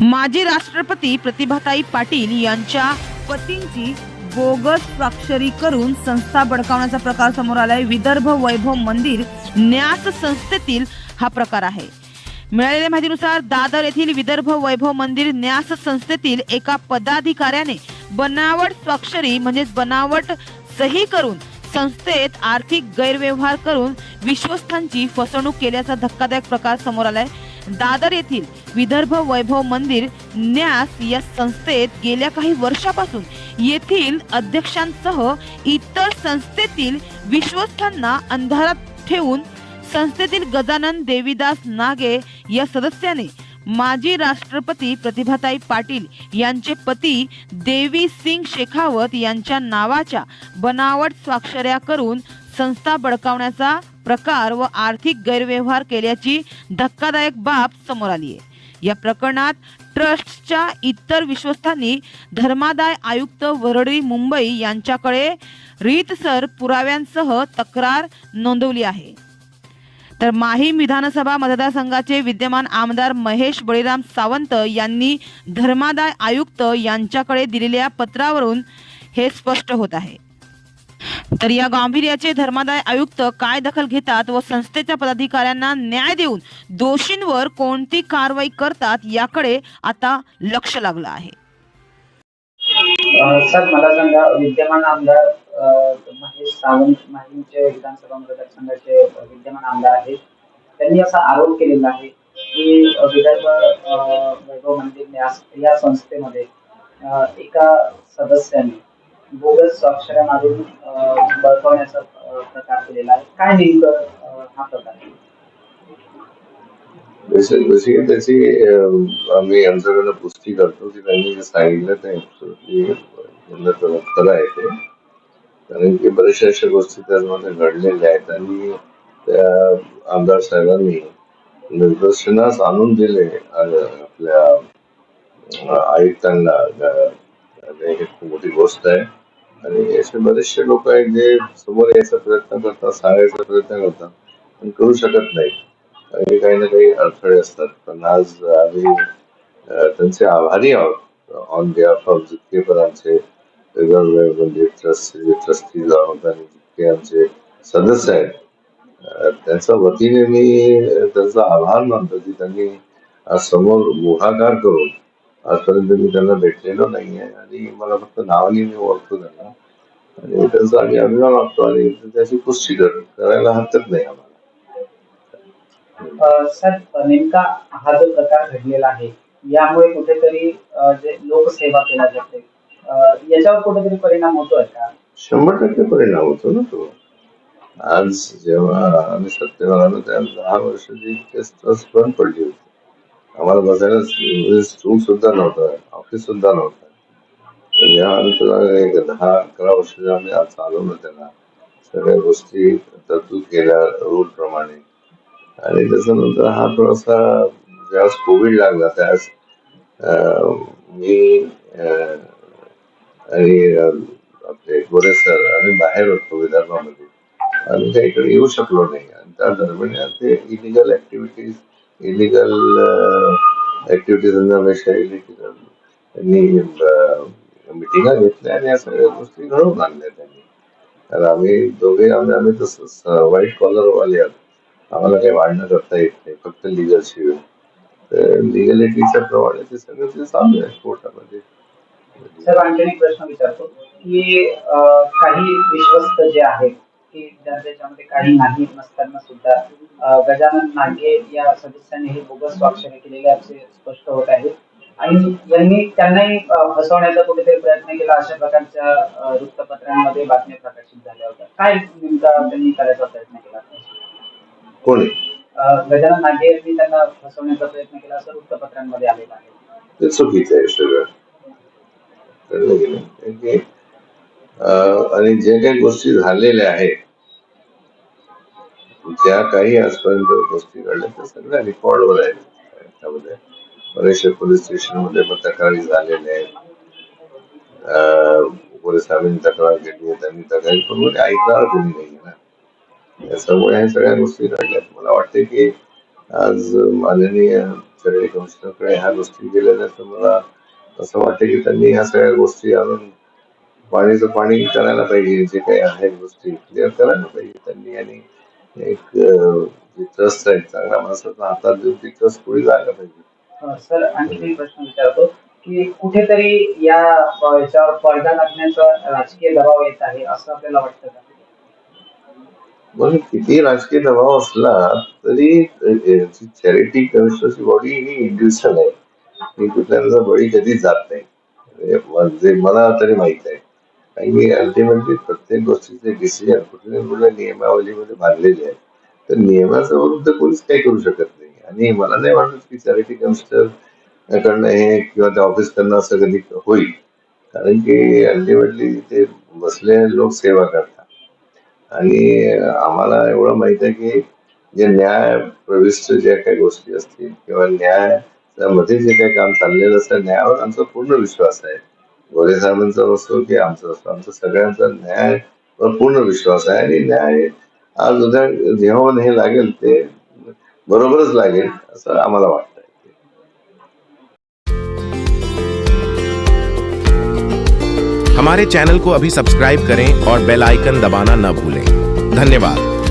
माजी राष्ट्रपती प्रतिभाताई पाटील यांच्या पतींची बोगस स्वाक्षरी करून संस्था बडकावण्याचा प्रकार समोर आलाय. विदर्भ वैभव मंदिर न्यास संस्थेतील हा प्रकार आहे. मिळालेल्या माहितीनुसार दादर येथील विदर्भ वैभव मंदिर न्यास संस्थेतील एका पदाधिकाऱ्याने बनावट स्वाक्षरी म्हणजेच बनावट सही करून संस्थेत आर्थिक गैरव्यवहार करून विश्वस्तांची फसवणूक केल्याचा धक्कादायक प्रकार समोर आलाय. दादर येथील विदर्भ वैभव मंदिर न्यास या संस्थेत गेल्या काही वर्षापासून येथील अध्यक्षांसह इतर संस्थेतील विश्वस्तांना अंधारात ठेवून संस्थेतील गजानन देवीदास नागे या सदस्याने माजी राष्ट्रपती प्रतिभाताई पाटील यांचे पती देवी सिंग शेखावत यांच्या नावाच्या बनावट स्वाक्षऱ्या करून संस्था बळकावण्याचा प्रकार व आर्थिक गैरव्यवहार केल्याची धक्कादायक बाब समोर आली आहे. या प्रकरणात ट्रस्टच्या इतर विश्वस्थांनी धर्मादाय आयुक्त वरळी मुंबई यांच्याकडे रीतसर पुराव्यांसह तक्रार नोंदवली आहे. तर माहीम विधानसभा मतदारसंघाचे विद्यमान आमदार महेश बळीराम सावंत यांनी धर्मादाय आयुक्त यांच्याकडे दिलेल्या पत्रावरून हे स्पष्ट होत आहे. तर या गांभीर्याचे धर्मादाय आयुक्त काय दखल घेतात व संस्थेच्या पदाधिकाऱ्यांना न्याय देऊन दोषींवर कोणती कारवाई करतात याकडे आता लक्ष लागलं आहे. सर मला सांगा विद्यमान आमदार महेश सावंत माहीमचे विधानसभा मतदारसंघाचे विद्यमान आमदार आहेत. त्यांनी असा आरोप केलेला आहे की विदर्भ वैभव मंदिर या संस्थेमध्ये एका सदस्याने बोगस स्वाक्षऱ्या मारून बळकावण्याचा प्रकार केलेला आहे. काय नेमकं हा प्रकार? आहे बेसिक बेसिकली त्याची आम्ही आमच्याकडनं पुष्टी करतो की त्यांनी जे सांगितलं ते म्हणजे खरं आहे ते. कारण की बऱ्याचशा अशा गोष्टी त्यामध्ये घडलेल्या आहेत आणि त्या आमदार साहेबांनी निदर्शनास आणून दिले आपल्या आयुक्तांना हे खूप मोठी गोष्ट आहे. आणि असे बरेचसे लोक आहेत जे समोर यायचा प्रयत्न करतात सांगायचा प्रयत्न करतात पण करू शकत नाही काही काही ना काही अडथळे असतात. पण आज आम्ही त्यांचे आभारी आहोत. ऑन बिहाफ ऑफ जितके पण आमचे वेगवेगळे म्हणजे ट्रस्ट ट्रस्टीज आहोत आणि जितके आमचे सदस्य आहेत. त्यांच्या वतीने मी त्यांचा आभार मानतो की त्यांनी आज समोर गुहाकार करून आजपर्यंत मी त्यांना भेटलेलो नाहीये. आणि मला फक्त नावाने मी ओळखतो त्यांना. आणि त्यांचा आम्ही अभिमान वाटतो आणि त्याची पुष्टी कर- करायला हरकत नाही आम्हाला. सर नेमका हा जो प्रकार घडलेला आहे यामुळे कुठेतरी जे लोकसेवा केला जाते याच्यावर कुठेतरी परिणाम होतोय का? शंभर टक्के परिणाम होतो ना तो. आज जेव्हा आम्ही सत्तेवर आलो त्या दहा वर्षाची केस बंद पडली होती. आम्हाला बसायला रूम म्हणजे सुद्धा नव्हता ऑफिस सुद्धा नव्हतं. तर या आम्ही तुला एक दहा अकरा वर्ष आम्ही आज चालवलं त्याला. सगळ्या गोष्टी तरतूद केल्या रूल प्रमाणे. आणि त्याच्यानंतर हा थोडासा ज्यावेळेस कोविड लागला त्यावेळेस अं, मी आणि आपले गोरे सर आम्ही बाहेर होतो विदर्भामध्ये. आम्ही त्या इकडे येऊ शकलो नाही. आणि त्या दरम्यान ते illegal activities illegal activities illegal त्यांनी मिटिंगा घेतल्या आणि या सगळ्या गोष्टी घडवून आणल्या त्यांनी तर आम्ही दोघे आम्ही आम्ही तसंच व्हाईट कॉलरवाले आहोत आम्हाला काही वाढणं करता येत नाही फक्त लिगल शिवाय तर लिगलिटीच्या प्रमाणे ते सगळं ते चालू आहे कोर्टामध्ये सर आणखी एक प्रश्न विचारतो की काही विश्वस्त जे आहेत की ज्यांच्यामध्ये काही नाही नसताना सुद्धा गजानन नागे या सदस्यांनी हे बोगस स्वाक्षरी केलेले असे स्पष्ट होत आहे. आणि यांनी त्यांनाही फसवण्याचा कुठेतरी प्रयत्न केला अशा प्रकारच्या वृत्तपत्रांमध्ये बातम्या प्रकाशित झाल्या होत्या. काय नेमका त्यांनी करायचा प्रयत्न केला? कोणी? गजानन नागे यांनी त्यांना फसवण्याचा प्रयत्न केला असं वृत्तपत्रांमध्ये आलेलं आहे. चुकीचं आहे सगळं आणि जे काही गोष्टी झालेल्या आहेत ज्या काही आजपर्यंत गोष्टी घडल्या त्या सगळ्या रेकॉर्डवर आहेत. त्यामध्ये बरेचसे पोलीस स्टेशनमध्ये पण तक्रारी झालेल्या आहेत. पोलिसांनी तक्रार केली आहे त्यांनी तक्रारी पण म्हणजे ऐकणार कोणी नाही ना. त्याच्यामुळे ह्या सगळ्या गोष्टी घडल्यात मला वाटते की आज माननीय चरणी कमिशनरकडे ह्या गोष्टी गेलेल्या तर मला असं वाटतं की त्यांनी ह्या सगळ्या गोष्टी आणून पाणीचं पाणी करायला पाहिजे जे काही आहेत गोष्टी क्लिअर करायला पाहिजे त्यांनी आणि एक जे ट्रस्ट आहे चांगल्या माणसाचा हातात देऊन ती ट्रस्ट पुढे जायला पाहिजे. सर आणखी एक प्रश्न विचारतो की कुठेतरी या याच्यावर पडदा टाकण्याचा राजकीय दबाव येत आहे असं आपल्याला वाटतं का? म्हणून किती राजकीय दबाव असला तरी चॅरिटी कमिशनरची बॉडी ही इंडिव्हिज्युअल आहे. ही कुठल्याचा बळी कधीच जात नाही. म्हणजे म्हणजे मला तरी माहीत आहे. आणि अल्टिमेटली प्रत्येक गोष्टीचे डिसिजन कुठल्या कुठल्या नियमावलीमध्ये बांधलेले आहेत. तर नियमाचा विरुद्ध कोणीच काही करू शकत नाही. आणि मला नाही वाटत की चॅरिटी कन्स्टर कडनं हे किंवा त्या ऑफिस कडनं असं कधी होईल. कारण की अल्टिमेटली ते बसले लोक सेवा करतात. आणि आम्हाला एवढं माहीत आहे की जे न्याय प्रविष्ट ज्या काही गोष्टी असतील किंवा न्यायमध्ये जे काही काम चाललेलं असतं न्यायावर आमचा पूर्ण विश्वास आहे. गोरे साहेबांचा असो की आमचा असो आमचा सगळ्यांचा न्यायावर पूर्ण विश्वास आहे आणि न्याय आज उद्या जेव्हा हे लागेल ते बरोबरच लागेल असं आम्हाला वाटतं हमारे चैनल को अभी सब्सक्राइब करें और बेल आइकन दबाना न भूलें। धन्यवाद।